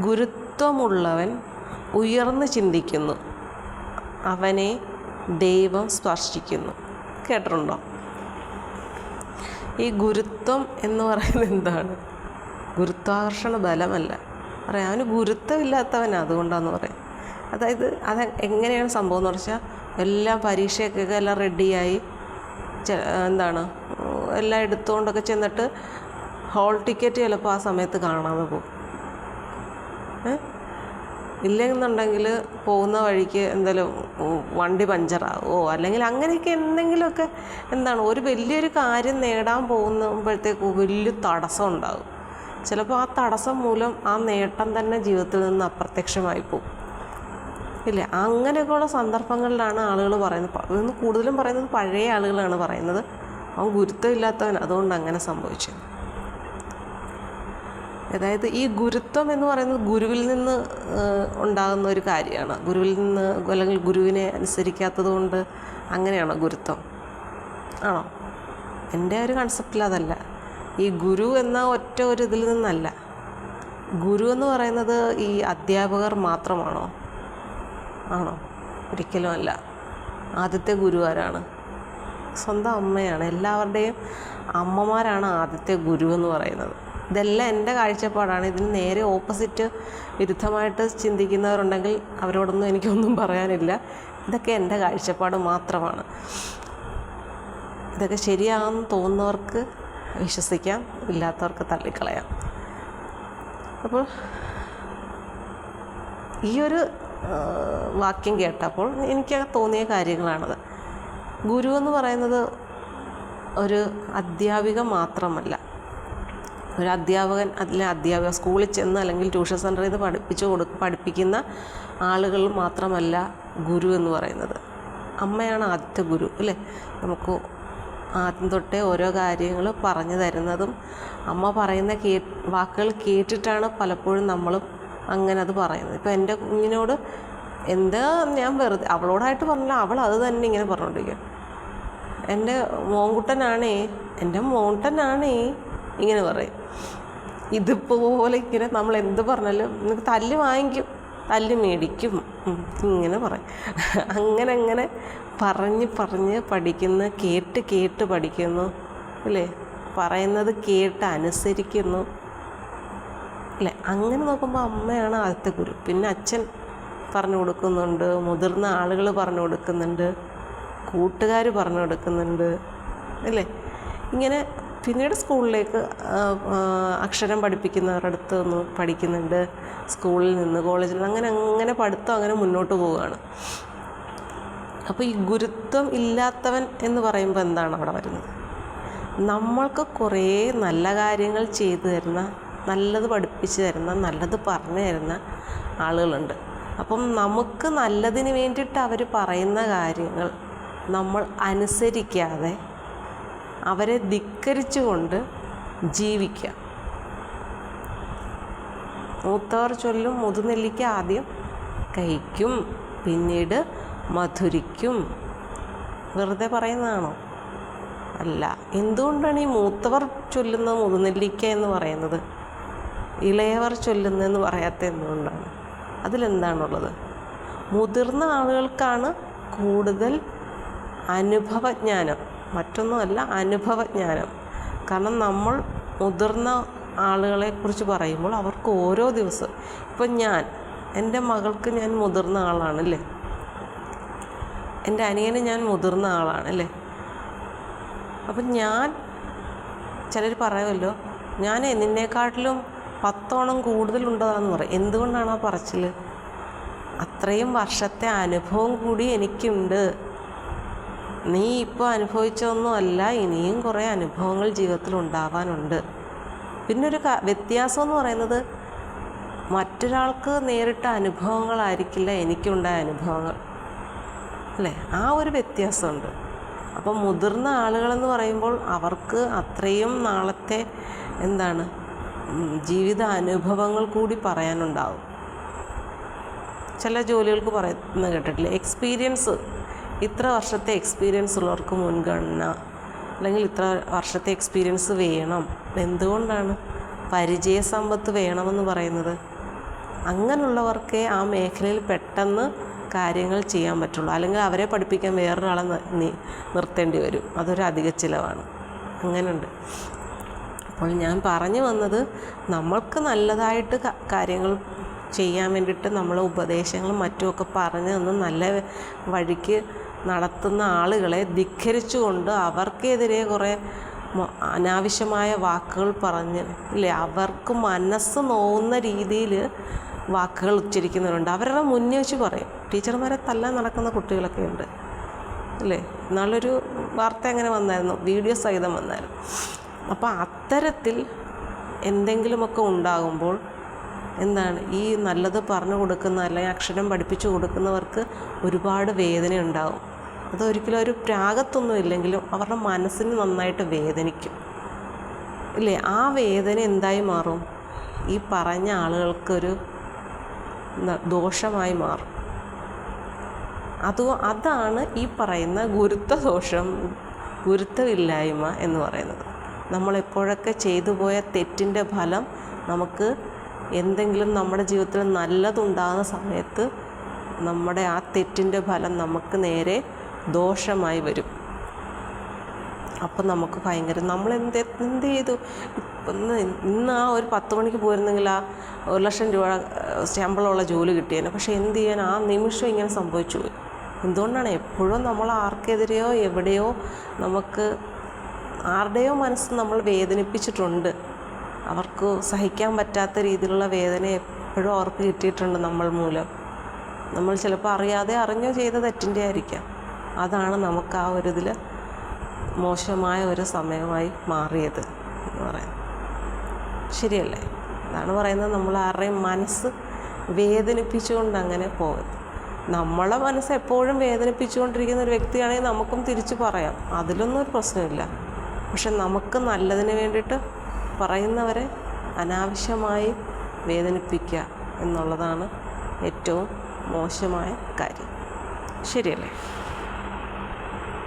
ഗുരുത്വമുള്ളവൻ ഉയർന്നു ചിന്തിക്കുന്നു. അവനെ ദൈവം സ്പർശിക്കുന്നു. കേട്ടിട്ടുണ്ടോ? ഈ ഗുരുത്വം എന്ന് പറയുന്നത് എന്താണ്? ഗുരുത്വാകർഷണ ബലമല്ല. പറയാം അവന് ഗുരുത്വമില്ലാത്തവനാണ് അതുകൊണ്ടാന്ന് പറയാം. അതായത് അത് എങ്ങനെയാണ് സംഭവം എന്ന് വെച്ചാൽ എല്ലാം പരീക്ഷയൊക്കെ എല്ലാം റെഡിയായി എന്താണ് എല്ലാം എടുത്തുകൊണ്ടൊക്കെ ചെന്നിട്ട് ഹോൾ ടിക്കറ്റ് ചിലപ്പോൾ ആ സമയത്ത് കാണാതെ പോകും? ഇല്ലെന്നുണ്ടെങ്കിൽ പോകുന്ന വഴിക്ക് എന്തെങ്കിലും ഉം, വണ്ടി പഞ്ചറാകുമോ അല്ലെങ്കിൽ അങ്ങനെയൊക്കെ എന്തെങ്കിലുമൊക്കെ എന്താണ് ഒരു വലിയൊരു കാര്യം നേടാൻ പോകുമ്പോഴത്തേക്ക് വലിയ തടസ്സം ഉണ്ടാകും. ചിലപ്പോൾ ആ തടസ്സം മൂലം ആ നേട്ടം തന്നെ ജീവിതത്തിൽ നിന്ന് അപ്രത്യക്ഷമായി പോകും. ഇല്ല? അങ്ങനെയൊക്കെയുള്ള സന്ദർഭങ്ങളിലാണ് ആളുകൾ പറയുന്നത്. പ- കൂടുതലും പറയുന്നത് പഴയ ആളുകളാണ് പറയുന്നത്. അവൻ ഗുരുത്വമില്ലാത്തവൻ അതുകൊണ്ട് അങ്ങനെ സംഭവിച്ചു അതായത് ഈ ഗുരുത്വം എന്ന് പറയുന്നത് ഗുരുവിൽ നിന്ന് ഉണ്ടാകുന്ന ഒരു കാര്യമാണ്. ഗുരുവിൽ നിന്ന് അല്ലെങ്കിൽ ഗുരുവിനെ അനുസരിക്കാത്തത് കൊണ്ട് അങ്ങനെയാണോ ഗുരുത്വം? ആണോ? എന്റെ ഒരു കൺസെപ്റ്റിൽ അതല്ല. ഈ ഗുരു എന്ന ഒറ്റ ഒരു ഇതിൽ നിന്നല്ല. ഗുരു എന്ന് പറയുന്നത് ഈ അധ്യാപകർ മാത്രമാണോ? ആണോ? ഒരിക്കലും അല്ല. ആദ്യത്തെ ഗുരു ആരാണ് സ്വന്തം അമ്മയാണ്. എല്ലാവരുടെയും അമ്മമാരാണ് ആദ്യത്തെ ഗുരു എന്ന് പറയുന്നത്. ഇതെല്ലാം എന്റെ കാഴ്ചപ്പാടാണ്. ഇതിന് നേരെ ഓപ്പോസിറ്റ് വിരുദ്ധമായിട്ട് ചിന്തിക്കുന്നവരുണ്ടെങ്കിൽ അവരോടൊന്നും എനിക്കൊന്നും പറയാനില്ല. ഇതൊക്കെ എന്റെ കാഴ്ചപ്പാട് മാത്രമാണ്. ഇതൊക്കെ ശരിയാണെന്ന് തോന്നുന്നവർക്ക് വിശ്വസിക്കാം ഇല്ലാത്തവർക്ക് തള്ളിക്കളയാം. അപ്പോൾ ഈ ഒരു വാക്യം കേട്ടപ്പോൾ എനിക്ക് തോന്നിയ കാര്യങ്ങളാണത്. ഗുരു എന്ന് പറയുന്നത് ഒരു അധ്യാപിക മാത്രമല്ല. ഒരു അധ്യാപകൻ അല്ലെ അധ്യാപക സ്കൂളിൽ ചെന്ന് അല്ലെങ്കിൽ ട്യൂഷൻ സെന്ററിൽ നിന്ന് പഠിപ്പിച്ച് കൊടു പഠിപ്പിക്കുന്ന ആളുകൾ മാത്രമല്ല ഗുരു എന്ന് പറയുന്നത്. അമ്മയാണ് ആദ്യത്തെ ഗുരു അല്ലേ? നമുക്ക് ആദ്യം തൊട്ടേ ഓരോ കാര്യങ്ങൾ പറഞ്ഞു തരുന്നതും അമ്മ പറയുന്ന കേ വാക്കുകൾ കേട്ടിട്ടാണ് പലപ്പോഴും നമ്മളും അങ്ങനെ അത് പറയുന്നത്. ഇപ്പോൾ എന്റെ കുഞ്ഞിനോട് എന്താ ഞാൻ വെറുതെ അവളോടായിട്ട് പറഞ്ഞില്ല അവൾ അത് തന്നെ ഇങ്ങനെ പറഞ്ഞുകൊണ്ടിരിക്കും എന്റെ മോൻകുട്ടനാണേ എന്റെ മോൻകുട്ടനാണേ ഇങ്ങനെ പറയും. ഇതുപോലെ ഇങ്ങനെ നമ്മൾ എന്ത് പറഞ്ഞാലും നിനക്ക് തല്ല് വാങ്ങിക്കും തല്ല് മേടിക്കും. ഇങ്ങനെ പറയും. അങ്ങനെ അങ്ങനെ പറഞ്ഞ് പറഞ്ഞ് പഠിക്കുന്നു കേട്ട് കേട്ട് പഠിക്കുന്നു അല്ലേ? പറയുന്നത് കേട്ട് അനുസരിക്കുന്നു അല്ലേ? അങ്ങനെ നോക്കുമ്പോൾ അമ്മയാണ് ആദ്യത്തെ ഗുരു. പിന്നെ അച്ഛൻ പറഞ്ഞു കൊടുക്കുന്നുണ്ട് മുതിർന്ന ആളുകൾ പറഞ്ഞു കൊടുക്കുന്നുണ്ട് കൂട്ടുകാർ പറഞ്ഞു കൊടുക്കുന്നുണ്ട് അല്ലേ? ഇങ്ങനെ പിന്നീട് സ്കൂളിലേക്ക് അക്ഷരം പഠിപ്പിക്കുന്നവരുടെ അടുത്ത് പഠിക്കുന്നുണ്ട്. സ്കൂളിൽ നിന്ന് കോളേജിൽ നിന്ന് അങ്ങനെ അങ്ങനെ പഠിത്തം അങ്ങനെ മുന്നോട്ട് പോവുകയാണ്. അപ്പോൾ ഈ ഗുരുത്വം ഇല്ലാത്തവൻ എന്ന് പറയുമ്പോൾ എന്താണ് അവിടെ വരുന്നത്? നമ്മൾക്ക് കുറേ നല്ല കാര്യങ്ങൾ ചെയ്തു തരുന്ന നല്ലത് പഠിപ്പിച്ച് തരുന്ന നല്ലത് പറഞ്ഞു തരുന്ന ആളുകളുണ്ട്. അപ്പം നമുക്ക് നല്ലതിന് വേണ്ടിയിട്ട് അവർ പറയുന്ന കാര്യങ്ങൾ നമ്മൾ അനുസരിക്കാതെ അവരെ ധിക്കരിച്ചുകൊണ്ട് ജീവിക്കുക. മൂത്തവർ ചൊല്ലും മുതുനെല്ലിക്ക ആദ്യം കഴിക്കും പിന്നീട് മധുരിക്കും. വെറുതെ പറയുന്നതാണോ? അല്ല എന്തുകൊണ്ടാണ് ഈ മൂത്തവർ ചൊല്ലുന്ന മുതുനെല്ലിക്ക എന്ന് പറയുന്നത്? ഇളയവർ ചൊല്ലുന്നതെന്ന് പറയാത്ത എന്തുകൊണ്ടാണ്? അതിലെന്താണുള്ളത്? മുതിർന്ന ആളുകൾക്കാണ് കൂടുതൽ അനുഭവജ്ഞാനം. മറ്റൊന്നുമല്ല അനുഭവജ്ഞാനം. കാരണം നമ്മൾ മുതിർന്ന ആളുകളെക്കുറിച്ച് പറയുമ്പോൾ അവർക്ക് ഓരോ ദിവസം ഇപ്പം ഞാൻ എന്റെ മകൾക്ക് ഞാൻ മുതിർന്ന ആളാണല്ലേ എന്റെ അനിയന് ഞാൻ മുതിർന്ന ആളാണല്ലേ അപ്പം ഞാൻ ചിലർ പറയുമല്ലോ ഞാൻ നിന്നെക്കാട്ടിലും പത്തോണം കൂടുതലുണ്ടതാണെന്ന് പറയും. എന്തുകൊണ്ടാണ് ആ പറച്ചിൽ അത്രയും വർഷത്തെ അനുഭവം കൂടി എനിക്കുണ്ട്. നീ ഇപ്പോൾ അനുഭവിച്ചതൊന്നുമല്ല ഇനിയും കുറേ അനുഭവങ്ങൾ ജീവിതത്തിൽ ഉണ്ടാവാനുണ്ട് പിന്നൊരു വ്യത്യാസം എന്ന് പറയുന്നത് മറ്റൊരാൾക്ക് നേരിട്ട അനുഭവങ്ങളായിരിക്കില്ല എനിക്കുണ്ടായ അനുഭവങ്ങൾ. അല്ലേ? ആ ഒരു വ്യത്യാസമുണ്ട്. അപ്പം മുതിർന്ന ആളുകളെന്ന് പറയുമ്പോൾ അവർക്ക് അത്രയും നാളത്തെ എന്താണ് ജീവിത അനുഭവങ്ങൾ കൂടി പറയാനുണ്ടാവും. ചില ജോലികൾക്ക് പറയുന്ന കേട്ടിട്ടില്ലേ? എക്സ്പീരിയൻസ്. ഇത്ര വർഷത്തെ എക്സ്പീരിയൻസ് ഉള്ളവർക്ക് മുൻഗണന അല്ലെങ്കിൽ ഇത്ര വർഷത്തെ എക്സ്പീരിയൻസ് വേണം. എന്തുകൊണ്ടാണ് പരിചയ സമ്പത്ത് വേണമെന്ന് പറയുന്നത്? അങ്ങനെയുള്ളവർക്കേ ആ മേഖലയിൽ പെട്ടെന്ന് കാര്യങ്ങൾ ചെയ്യാൻ പറ്റുള്ളൂ. അല്ലെങ്കിൽ അവരെ പഠിപ്പിക്കാൻ വേറൊരാളെ നിർത്തേണ്ടി വരും. അതൊരു അധിക ചിലവാണ്. അങ്ങനെയുണ്ട്. അപ്പോൾ ഞാൻ പറഞ്ഞു വന്നത് നമ്മൾക്ക് നല്ലതായിട്ട് കാര്യങ്ങൾ ചെയ്യാൻ വേണ്ടിയിട്ട് നമ്മൾ ഉപദേശങ്ങളും മറ്റുമൊക്കെ പറഞ്ഞു തന്ന് നല്ല വഴിക്ക് നടത്തുന്ന ആളുകളെ ധിക്കരിച്ചുകൊണ്ട് അവർക്കെതിരെ കുറേ അനാവശ്യമായ വാക്കുകൾ പറഞ്ഞ് ഇല്ലേ? അവർക്ക് മനസ്സ് നോവുന്ന രീതിയിൽ വാക്കുകൾ ഉച്ചരിക്കുന്നവരുണ്ട്. അവരുടെ മുന്നിൽ വെച്ച് പറയും. ടീച്ചർമാരെ തല്ലാൻ നടക്കുന്ന കുട്ടികളൊക്കെ ഉണ്ട്. അല്ലേ നാളൊരു വാർത്ത അങ്ങനെ വന്നായിരുന്നു? വീഡിയോ സഹിതം വന്നായിരുന്നു. അപ്പോൾ അത്തരത്തിൽ എന്തെങ്കിലുമൊക്കെ ഉണ്ടാകുമ്പോൾ എന്താണ്? ഈ നല്ലത് പറഞ്ഞു കൊടുക്കുന്ന അല്ലെങ്കിൽ അക്ഷരം പഠിപ്പിച്ചു കൊടുക്കുന്നവർക്ക് ഒരുപാട് വേദന ഉണ്ടാകും അതൊരിക്കലും ഒരു പ്രാഗത്തൊന്നും ഇല്ലെങ്കിലും അവരുടെ മനസ്സിന് നന്നായിട്ട് വേദനിക്കും. ഇല്ലേ? ആ വേദന എന്തായി മാറും? ഈ പറഞ്ഞ ആളുകൾക്കൊരു ദോഷമായി മാറും. അത് അതാണ് ഈ പറയുന്ന ഗുരുത്വദോഷം ഗുരുത്വമില്ലായ്മ എന്ന് പറയുന്നത്. നമ്മളെപ്പോഴൊക്കെ ചെയ്തു പോയ തെറ്റിന്റെ ഫലം നമുക്ക് എന്തെങ്കിലും നമ്മുടെ ജീവിതത്തിൽ നല്ലതുണ്ടാകുന്ന സമയത്ത് നമ്മുടെ ആ തെറ്റിന്റെ ഫലം നമുക്ക് നേരെ ദോഷമായി വരും. അപ്പം നമുക്ക് ഭയങ്കര നമ്മൾ എന്ത് എന്ത് ചെയ്തു ഇന്ന് ഇന്ന് ആ ഒരു പത്ത് മണിക്ക് പോയിരുന്നെങ്കിൽ ആ ഒരു ലക്ഷം രൂപ ശമ്പളമുള്ള ജോലി കിട്ടിയേനെ. പക്ഷേ എന്ത് ചെയ്യാൻ? ആ നിമിഷം ഇങ്ങനെ സംഭവിച്ചു പോയി. എന്തുകൊണ്ടാണ് എപ്പോഴും നമ്മൾ ആർക്കെതിരെയോ എവിടെയോ നമുക്ക് ആരുടെയോ മനസ്സ് നമ്മൾ വേദനിപ്പിച്ചിട്ടുണ്ട്. അവർക്ക് സഹിക്കാൻ പറ്റാത്ത രീതിയിലുള്ള വേദന എപ്പോഴും അവർക്ക് കിട്ടിയിട്ടുണ്ട് നമ്മൾ മൂലം. നമ്മൾ ചിലപ്പോൾ അറിയാതെ അറിഞ്ഞോ ചെയ്ത തെറ്റിന്റെ ആയിരിക്കാം. അതാണ് നമുക്ക് ആ ഒരു ഇതിൽ മോശമായ ഒരു സമയമായി മാറിയത് എന്ന് പറയാം. ശരിയല്ലേ? അതാണ് പറയുന്നത് നമ്മൾ ആരുടെയും മനസ്സ് വേദനിപ്പിച്ചുകൊണ്ട് അങ്ങനെ പോകരുത് നമ്മളെ മനസ്സ് എപ്പോഴും വേദനിപ്പിച്ചുകൊണ്ടിരിക്കുന്ന ഒരു വ്യക്തിയാണെങ്കിൽ നമുക്കും തിരിച്ചു പറയാം. അതിലൊന്നും ഒരു പ്രശ്നമില്ല. പക്ഷെ നമുക്ക് നല്ലതിന് വേണ്ടിയിട്ട് പറയുന്നവരെ അനാവശ്യമായി വേദനിപ്പിക്കുക എന്നുള്ളതാണ് ഏറ്റവും മോശമായ കാര്യം. ശരിയല്ലേ?